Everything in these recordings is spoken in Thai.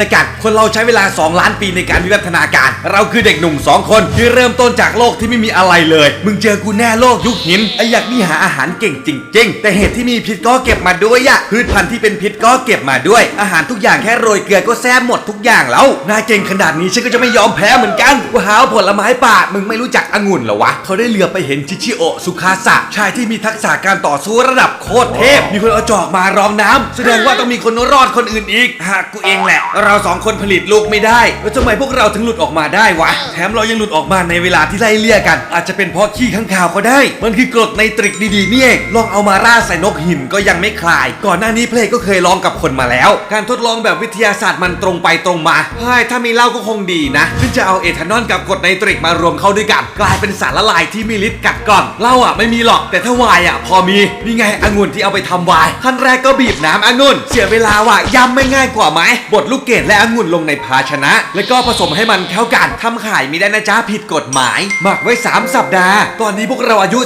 ในการคนเราใช้เวลา 2 ล้านปีในการวิวัฒนาการ เราคือเด็กหนุ่ม 2 คนที่เริ่มต้นจากโลกที่ไม่มีอะไรเลย มึงเจอกูแน่โลกยุคหินไออยากนี่หาอาหารเก่งจริง ๆ แต่เหตุที่มีพิษก็เก็บมาด้วยอะพืชพันธุ์ที่เป็นพิษก็เก็บมาด้วย อาหารทุกอย่างแค่โรยเกลือก็แซ่บหมดทุกอย่างแล้วนายเก่งขนาดนี้ฉันก็จะไม่ยอมแพ้เหมือนกันกูหาผลไม้ป่ามึงไม่รู้จักองุ่นเหรอวะเขาได้เหลือไปเห็นชิชิโอสุคาสะชายที่มีทักษะการต่อสู้ระดับโคตรเทพ มีคนเอาจอกมารองน้ำแสดงว่าต้องมีคนรอดคนอื่นอีกหากกูเองแหละเราสองคนผลิตลูกไม่ได้ แล้วทำไมพวกเราถึงหลุดออกมาได้วะ แถมเรายังหลุดออกมาในเวลาที่ไล่เลี่ยกัน อาจจะเป็นเพราะขี้ข้างคาวก็ได้ มันคือกรดในตริกดีๆนี่เองลองเอามาราดใส่นกหินก็ยังไม่คลาย ก่อนหน้านี้เพลงก็เคยลองกับคนมาแล้ว การทดลองแบบวิทยาศาสตร์มันตรงไปตรงมาใช่ถ้ามีเหล้าก็คงดีนะซึ่งจะเอาเอทานอลกับกรดไนตริกมารวมเข้าด้วยกัน กลายเป็นสารละลายที่มีฤทธิ์กัดก่อนเหล้าอะไม่มีหรอกแต่ถ้าไวน์อะ พอมีนี่ไงองุ่นที่เอาไปทำไวน์ขั้นแรกก็บีบน้ำองุ่น เสียเวลาว่ะยำไม่ง่ายกว่าไหมบดลูกเกดและองุ่นลงในภาชนะ แล้วก็ผสมให้มันเข้ากันทำขายไม่ได้นะจ๊ะผิดกฎหมาย หมักไว้ 3 สัปดาห์ ตอนนี้พวกเราอายุ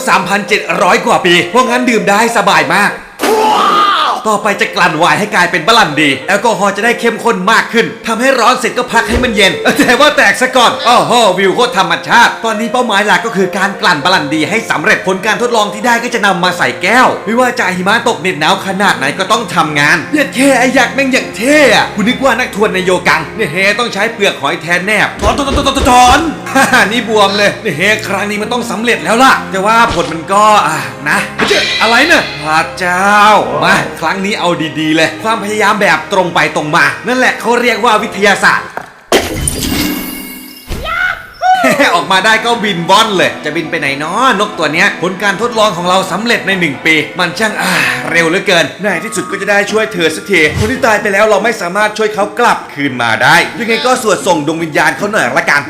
3,700 กว่าปี เพราะงั้นดื่มได้สบายมาก ต่อไปจะกลั่นไวน์ให้กลายเป็นบลันดี แอลกอฮอล์จะได้เข้มข้นมากขึ้นทำให้ร้อนเสร็จก็พักให้มันเย็น แต่ว่าแตกซะก่อนโอ้โหวิวโคตรธรรมชาติ ตอนนี้เป้าหมายหลักก็คือการกลั่นบลันดีให้สำเร็จผลการทดลองที่ได้ก็จะนำมาใส่แก้ว ไม่ว่าจะหิมะตกเหน็ดหนาวขนาดไหนก็ต้องทำงานเย็ดแค่ไอ้ยักษ์แม่งอย่างเท่อะคุณนึกว่านักทวนในโยกังเนี่ยเฮต้องใช้เปลือกหอยแทนแนบถอนถอนถอนถอนถอนฮ่านี่บวมเลยเนี่ยเฮครั้งนี้มันต้องสำเร็จแล้วล่ะ แต่ว่าผลมันก็อะนะอะไรเนี่ยพระเจ้ามาครั้งั้งนี้เอาดีๆเลย ความพยายามแบบตรงไปตรงมา นั่นแหละเขาเรียกว่าวิทยาศาสตร์ ออกมาได้ก็บินว่อนเลย จะบินไปไหนเนาะนกตัวเนี้ยผลการทดลองของเราสำเร็จใน 1 ปี มันช่างอ่าเร็วเหลือเกินในที่สุดก็จะได้ช่วยเธอสักทีคนที่ตายไปแล้วเราไม่สามารถช่วยเขากลับคืนมาได้ยังไงก็สวดส่งดวงวิญญาณเขาหน่อยละกัน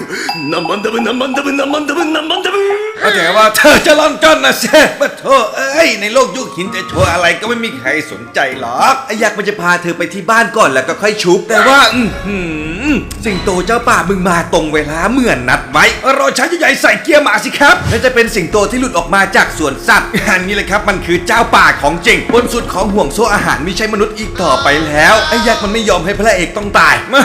น้ำมันตะบึนน้ำมันตะบึนน้ำมันตะบึนน้ำมันตะบึนแต่ว่าเธอจะล่อนจ้อนนะเซ่ปะโถเอ้ยในโลกยุคหินจะโชว์อะไรก็ไม่มีใครสนใจหรอกไอ้ยักษ์มันจะพาเธอไปที่บ้านก่อนแล้วก็ค่อยชุบแต่ว่าอือหือสิงโตเจ้าป่ามึงมาตรงเวลาเหมือนนัดไว้รอช้าใหญ่ๆใส่เกียร์หมาสิครับ และจะเป็นสิงโตที่หลุดออกมาจากสวนสัตว์อันนี้เลยครับมันคือเจ้าป่าของจริง บนสุดของห่วงโซ่อาหารไม่ใช่มนุษย์อีกต่อไปแล้วไอ้ยักษ์มันไม่ยอมให้พระเอกต้องตายมา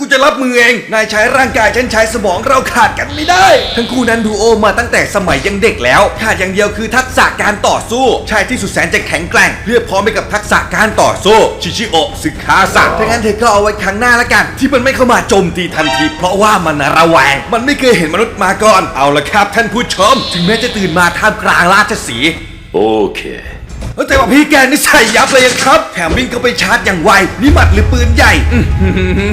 กูจะรับมือเองนายใช้ร่างกายฉันใช้สมองเราขาดกันไม่ได้ ทั้งคู่นั้นดูโอมาตั้งแต่สมัยยังเด็กแล้ว ขาดอย่างเดียวคือทักษะการต่อสู้ชายที่สุดแสนจะแข็งแกร่งเพื่อพร้อมไปกับทักษะการต่อสู้ชิชิโอะสึกคาสะถ้างั้นเธอก็เอาไว้ครั้งหน้าละกัน ที่มันไม่เข้ามาโจมตีทันที เพราะว่ามันระแวง มันไม่เคยเห็นมนุษย์มาก่อน เอาละครับท่านผู้ชม ถึงแม้จะตื่นมาท่ามกลางราชสีห์โอเคเออแต่ว่าพี่แกนี่ใส่ยับเลยครับ แถมวิ่งก็ไปชาร์จอย่างไว นี่หมัดหรือปืนใหญ่อื้อหือ